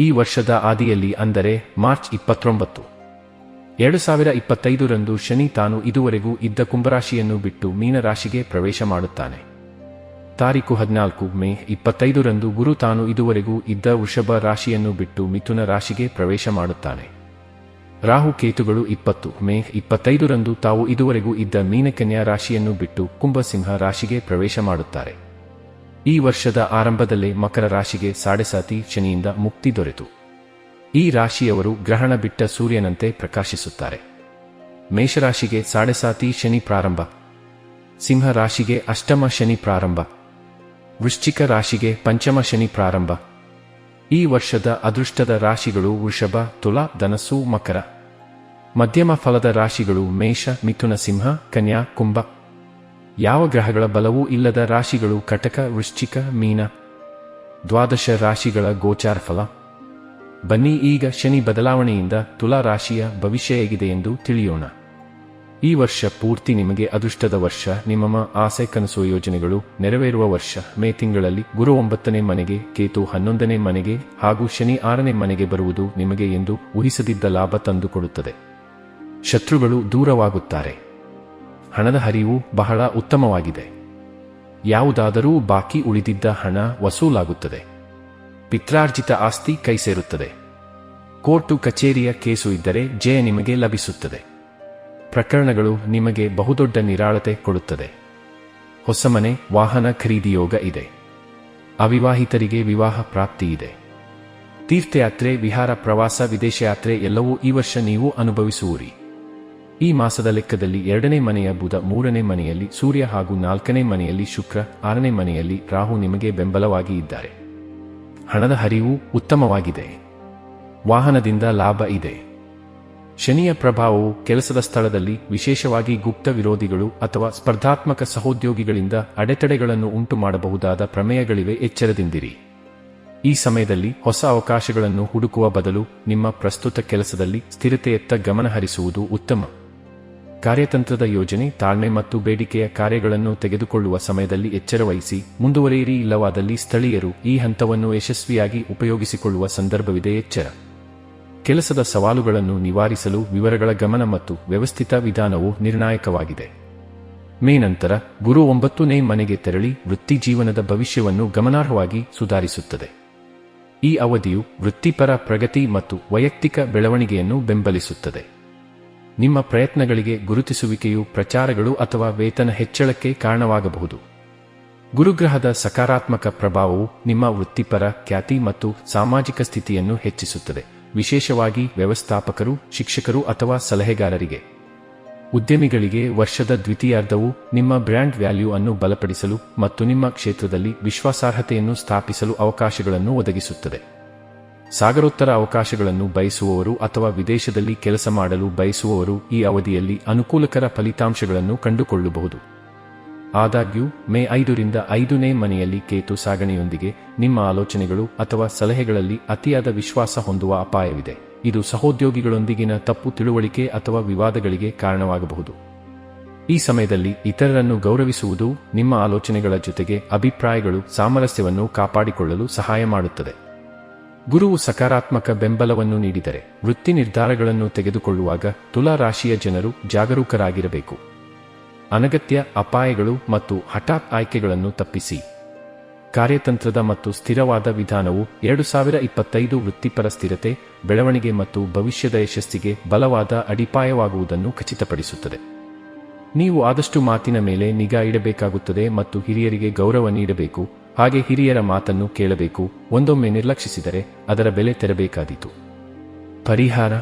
ಈ ವರ್ಷದ ಆದಿಯಲ್ಲಿ ಅಂದರೆ ಮಾರ್ಚ್ ಇಪ್ಪತ್ತೊಂಬತ್ತು. ಎರಡು ಸಾವಿರ ಇಪ್ಪತ್ತೈದರಂದು ಶನಿ ತಾನು ಇದುವರೆಗೂ ಇದ್ದ ಕುಂಭರಾಶಿಯನ್ನು ಬಿಟ್ಟು ಮೀನರಾಶಿಗೆ ಪ್ರವೇಶ ಮಾಡುತ್ತಾನೆ. ತಾರೀಕು ಹದಿನಾಲ್ಕು ಮೇ ಇಪ್ಪತ್ತೈದರಂದು ಗುರು ತಾನು ಇದುವರೆಗೂ ಇದ್ದ ವೃಷಭ ರಾಶಿಯನ್ನು ಬಿಟ್ಟು ಮಿಥುನ ರಾಶಿಗೆ ಪ್ರವೇಶ ಮಾಡುತ್ತಾನೆ. ರಾಹು ಕೇತುಗಳು ಇಪ್ಪತ್ತು ಮೇ ಇಪ್ಪತ್ತೈದರಂದು ತಾವು ಇದುವರೆಗೂ ಇದ್ದ ಮೀನಕನ್ಯಾ ರಾಶಿಯನ್ನು ಬಿಟ್ಟು ಕುಂಭಸಿಂಹ ರಾಶಿಗೆ ಪ್ರವೇಶ ಮಾಡುತ್ತಾರೆ. ಈ ವರ್ಷದ ಆರಂಭದಲ್ಲೇ ಮಕರ ರಾಶಿಗೆ ಸಾಡೆಸಾತಿ ಶನಿಯಿಂದ ಮುಕ್ತಿ ದೊರೆತು. ಈ ರಾಶಿಯವರು ಗ್ರಹಣ ಬಿಟ್ಟ ಸೂರ್ಯನಂತೆ ಪ್ರಕಾಶಿಸುತ್ತಾರೆ. ಮೇಷರಾಶಿಗೆ ಸಾಡೆಸಾತಿ ಶನಿ ಪ್ರಾರಂಭ. ಸಿಂಹ ರಾಶಿಗೆ ಅಷ್ಟಮ ಶನಿ ಪ್ರಾರಂಭ. ವೃಶ್ಚಿಕ ರಾಶಿಗೆ ಪಂಚಮ ಶನಿ ಪ್ರಾರಂಭ. ಈ ವರ್ಷದ ಅದೃಷ್ಟದ ರಾಶಿಗಳು ವೃಷಭ, ತುಲಾ, ಧನಸ್ಸು, ಮಕರ. ಮಧ್ಯಮ ಫಲದ ರಾಶಿಗಳು ಮೇಷ, ಮಿಥುನ ಸಿಂಹ, ಕನ್ಯಾ, ಕುಂಭ. ಯಾವ ಗ್ರಹಗಳ ಬಲವೂ ಇಲ್ಲದ ರಾಶಿಗಳು ಕಟಕ, ವೃಶ್ಚಿಕ, ಮೀನ, ದ್ವಾದಶ ರಾಶಿಗಳ ಗೋಚಾರ ಫಲ ಬನ್ನಿ ಈಗ ಶನಿ ಬದಲಾವಣೆಯಿಂದ ತುಲಾ ರಾಶಿಯ ಭವಿಷ್ಯ ಹೇಗಿದೆ ಎಂದು ತಿಳಿಯೋಣ. ಈ ವರ್ಷ ಪೂರ್ತಿ ನಿಮಗೆ ಅದೃಷ್ಟದ ವರ್ಷ ನಿಮ್ಮ ಆಸೆ ಕನಸು ಯೋಜನೆಗಳು ನೆರವೇರುವ ವರ್ಷ. ಮೇ ತಿಂಗಳಲ್ಲಿ ಗುರು ಒಂಬತ್ತನೇ ಮನೆಗೆ, ಕೇತು ಹನ್ನೊಂದನೇ ಮನೆಗೆ ಹಾಗೂ ಶನಿ ಆರನೇ ಮನೆಗೆ ಬರುವುದು ನಿಮಗೆ ಎಂದು ಊಹಿಸದಿದ್ದ ಲಾಭ ತಂದುಕೊಡುತ್ತದೆ. ಶತ್ರುಗಳು ದೂರವಾಗುತ್ತಾರೆ. ಹಣದ ಹರಿವು ಬಹಳ ಉತ್ತಮವಾಗಿದೆ. ಯಾವುದಾದರೂ ಬಾಕಿ ಉಳಿದಿದ್ದ ಹಣ ವಸೂಲಾಗುತ್ತದೆ. ಪಿತ್ರಾರ್ಜಿತ ಆಸ್ತಿ ಕೈ ಸೇರುತ್ತದೆ ಕೋರ್ಟು ಕಚೇರಿಯ ಕೇಸು ಇದ್ದರೆ ಜಯ ನಿಮಗೆ ಲಭಿಸುತ್ತದೆ. ಪ್ರಕರಣಗಳು ನಿಮಗೆ ಬಹುದೊಡ್ಡ ನಿರಾಳತೆ ಕೊಡುತ್ತದೆ. ಹೊಸ ಮನೆ ವಾಹನ ಖರೀದಿಯೋಗ ಇದೆ. ಅವಿವಾಹಿತರಿಗೆ ವಿವಾಹ ಪ್ರಾಪ್ತಿ ಇದೆ. ತೀರ್ಥಯಾತ್ರೆ, ವಿಹಾರ, ಪ್ರವಾಸ ವಿದೇಶ ಯಾತ್ರೆ ಎಲ್ಲವೂ ಈ ವರ್ಷ ನೀವು ಅನುಭವಿಸುವಿರಿ. ಈ ಮಾಸದ ಲೆಕ್ಕದಲ್ಲಿ ಎರಡನೇ ಮನೆಯ ಬುಧ, ಮೂರನೇ ಮನೆಯಲ್ಲಿ ಸೂರ್ಯ ಹಾಗೂ ನಾಲ್ಕನೇ ಮನೆಯಲ್ಲಿ ಶುಕ್ರ, ಆರನೇ ಮನೆಯಲ್ಲಿ ರಾಹು ನಿಮಗೆ ಬೆಂಬಲವಾಗಿ ಇದ್ದಾರೆ. ಹಣದ ಹರಿವು ಉತ್ತಮವಾಗಿದೆ. ವಾಹನದಿಂದ ಲಾಭ ಇದೆ. ಶನಿಯ ಪ್ರಭಾವವು ಕೆಲಸದ ಸ್ಥಳದಲ್ಲಿ ವಿಶೇಷವಾಗಿ ಗುಪ್ತ ವಿರೋಧಿಗಳು ಅಥವಾ ಸ್ಪರ್ಧಾತ್ಮಕ ಸಹೋದ್ಯೋಗಿಗಳಿಂದ ಅಡೆತಡೆಗಳನ್ನು ಉಂಟು ಮಾಡಬಹುದಾದ ಪ್ರಮೇಯಗಳಿವೆ ಎಚ್ಚರದಿಂದಿರಿ. ಈ ಸಮಯದಲ್ಲಿ ಹೊಸ ಅವಕಾಶಗಳನ್ನು ಹುಡುಕುವ ಬದಲು ನಿಮ್ಮ ಪ್ರಸ್ತುತ ಕೆಲಸದಲ್ಲಿ ಸ್ಥಿರತೆಯತ್ತ ಗಮನಹರಿಸುವುದು ಉತ್ತಮ. ಕಾರ್ಯತಂತ್ರದ ಯೋಜನೆ, ತಾಳ್ಮೆ ಮತ್ತು ಬೇಡಿಕೆಯ ಕಾರ್ಯಗಳನ್ನು ತೆಗೆದುಕೊಳ್ಳುವ ಸಮಯದಲ್ಲಿ ಎಚ್ಚರವಹಿಸಿ ಮುಂದುವರಿಯಿರಿ ಇಲ್ಲವಾದಲ್ಲಿ ಸ್ಥಳೀಯರು ಈ ಹಂತವನ್ನು ಯಶಸ್ವಿಯಾಗಿ ಉಪಯೋಗಿಸಿಕೊಳ್ಳುವ ಸಂದರ್ಭವಿದೆ ಎಚ್ಚರ. ಕೆಲಸದ ಸವಾಲುಗಳನ್ನು ನಿವಾರಿಸಲು ವಿವರಗಳ ಗಮನ ಮತ್ತು ವ್ಯವಸ್ಥಿತ ವಿಧಾನವು ನಿರ್ಣಾಯಕವಾಗಿದೆ. ಮೇ ನಂತರ ಗುರು ಒಂಬತ್ತನೇ ಮನೆಗೆ ತೆರಳಿ ವೃತ್ತಿ ಜೀವನದ ಭವಿಷ್ಯವನ್ನು ಗಮನಾರ್ಹವಾಗಿ ಸುಧಾರಿಸುತ್ತದೆ. ಈ ಅವಧಿಯು ವೃತ್ತಿಪರ ಪ್ರಗತಿ ಮತ್ತು ವೈಯಕ್ತಿಕ ಬೆಳವಣಿಗೆಯನ್ನು ಬೆಂಬಲಿಸುತ್ತದೆ. ನಿಮ್ಮ ಪ್ರಯತ್ನಗಳಿಗೆ ಗುರುತಿಸುವಿಕೆಯು ಪ್ರಚಾರಗಳು ಅಥವಾ ವೇತನ ಹೆಚ್ಚಳಕ್ಕೆ ಕಾರಣವಾಗಬಹುದು. ಗುರುಗ್ರಹದ ಸಕಾರಾತ್ಮಕ ಪ್ರಭಾವವು ನಿಮ್ಮ ವೃತ್ತಿಪರ, ಖ್ಯಾತಿ ಮತ್ತು ಸಾಮಾಜಿಕ ಸ್ಥಿತಿಯನ್ನು ಹೆಚ್ಚಿಸುತ್ತದೆ. ವಿಶೇಷವಾಗಿ ವ್ಯವಸ್ಥಾಪಕರು, ಶಿಕ್ಷಕರು ಅಥವಾ ಸಲಹೆಗಾರರಿಗೆ. ಉದ್ಯಮಿಗಳಿಗೆ ವರ್ಷದ ದ್ವಿತೀಯಾರ್ಧವು ನಿಮ್ಮ ಬ್ರ್ಯಾಂಡ್ ವ್ಯಾಲ್ಯೂ ಅನ್ನು ಬಲಪಡಿಸಲು ಮತ್ತು ನಿಮ್ಮ ಕ್ಷೇತ್ರದಲ್ಲಿ ವಿಶ್ವಾಸಾರ್ಹತೆಯನ್ನು ಸ್ಥಾಪಿಸಲು ಅವಕಾಶಗಳನ್ನು ಒದಗಿಸುತ್ತದೆ. ಸಾಗರೋತ್ತರ ಅವಕಾಶಗಳನ್ನು ಬಯಸುವವರು ಅಥವಾ ವಿದೇಶದಲ್ಲಿ ಕೆಲಸ ಮಾಡಲು ಬಯಸುವವರು ಈ ಅವಧಿಯಲ್ಲಿ ಅನುಕೂಲಕರ ಫಲಿತಾಂಶಗಳನ್ನು ಕಂಡುಕೊಳ್ಳಬಹುದು. ಆದಾಗ್ಯೂ, ಮೇ ಐದರಿಂದ ಐದನೇ ಮನೆಯಲ್ಲಿ ಕೇತು ಸಾಗಣೆಯೊಂದಿಗೆ ನಿಮ್ಮ ಆಲೋಚನೆಗಳು ಅಥವಾ ಸಲಹೆಗಳಲ್ಲಿ ಅತಿಯಾದ ವಿಶ್ವಾಸ ಹೊಂದುವ ಅಪಾಯವಿದೆ. ಇದು ಸಹೋದ್ಯೋಗಿಗಳೊಂದಿಗಿನ ತಪ್ಪು ತಿಳುವಳಿಕೆ ಅಥವಾ ವಿವಾದಗಳಿಗೆ ಕಾರಣವಾಗಬಹುದು. ಈ ಸಮಯದಲ್ಲಿ ಇತರರನ್ನು ಗೌರವಿಸುವುದು ನಿಮ್ಮ ಆಲೋಚನೆಗಳ ಜೊತೆಗೆ ಅಭಿಪ್ರಾಯಗಳು ಸಾಮರಸ್ಯವನ್ನು ಕಾಪಾಡಿಕೊಳ್ಳಲು ಸಹಾಯ ಮಾಡುತ್ತದೆ. ಗುರುವು ಸಕಾರಾತ್ಮಕ ಬೆಂಬಲವನ್ನು ನೀಡಿದರೆ ವೃತ್ತಿ ನಿರ್ಧಾರಗಳನ್ನು ತೆಗೆದುಕೊಳ್ಳುವಾಗ ತುಲಾ ರಾಶಿಯ ಜನರು ಜಾಗರೂಕರಾಗಿರಬೇಕು. ಅನಗತ್ಯ ಅಪಾಯಗಳು ಮತ್ತು ಹಠಾತ್ ಆಯ್ಕೆಗಳನ್ನು ತಪ್ಪಿಸಿ. ಕಾರ್ಯತಂತ್ರದ ಮತ್ತು ಸ್ಥಿರವಾದ ವಿಧಾನವು ಎರಡು ಸಾವಿರ ಇಪ್ಪತ್ತೈದು ವೃತ್ತಿಪರ ಸ್ಥಿರತೆ, ಬೆಳವಣಿಗೆ ಮತ್ತು ಭವಿಷ್ಯದ ಯಶಸ್ಸಿಗೆ ಬಲವಾದ ಅಡಿಪಾಯವಾಗುವುದನ್ನು ಖಚಿತಪಡಿಸುತ್ತದೆ. ನೀವು ಆದಷ್ಟು ಮಾತಿನ ಮೇಲೆ ನಿಗಾ ಇಡಬೇಕಾಗುತ್ತದೆ ಮತ್ತು ಹಿರಿಯರಿಗೆ ಗೌರವ ನೀಡಬೇಕು. ಹಾಗೆ ಹಿರಿಯರ ಮಾತನ್ನು ಕೇಳಬೇಕು ಒಂದೊಮ್ಮೆ ನಿರ್ಲಕ್ಷಿಸಿದರೆ ಅದರ ಬೆಲೆ ತೆರಬೇಕಾದೀತು. ಪರಿಹಾರ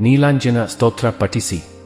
ನೀಲಾಂಜನ ಸ್ತೋತ್ರ ಪಠಿಸಿ.